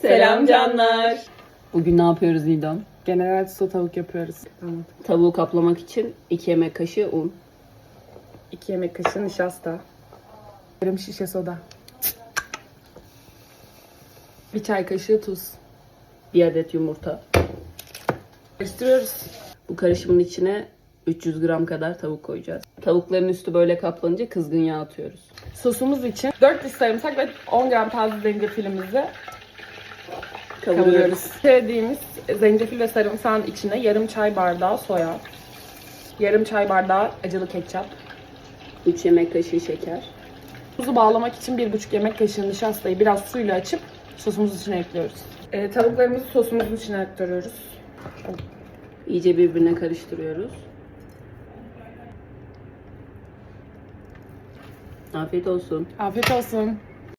Selam canlar. Bugün ne yapıyoruz Nidam? General tuzlu tavuk yapıyoruz. Tamam. Tavuğu kaplamak için 2 yemek kaşığı un, 2 yemek kaşığı nişasta. Yarım şişe soda. Bir çay kaşığı tuz. 1 adet yumurta. Karıştırıyoruz. Bu karışımın içine 300 gram kadar tavuk koyacağız. Tavukların üstü böyle kaplanınca kızgın yağ atıyoruz. Sosumuz için 4 diş sarımsak ve 10 gram taze zencefilimizi Kavuruyoruz. Sevdiğimiz zencefil ve sarımsağın içine yarım çay bardağı soya, yarım çay bardağı acılı ketçap, 3 yemek kaşığı şeker. Tuzu bağlamak için 1,5 yemek kaşığı nişastayı biraz suyla açıp sosumuzun içine ekliyoruz. Ee, tavuklarımızı sosumuzun içine aktarıyoruz. İyice birbirine karıştırıyoruz. Afiyet olsun. Afiyet olsun.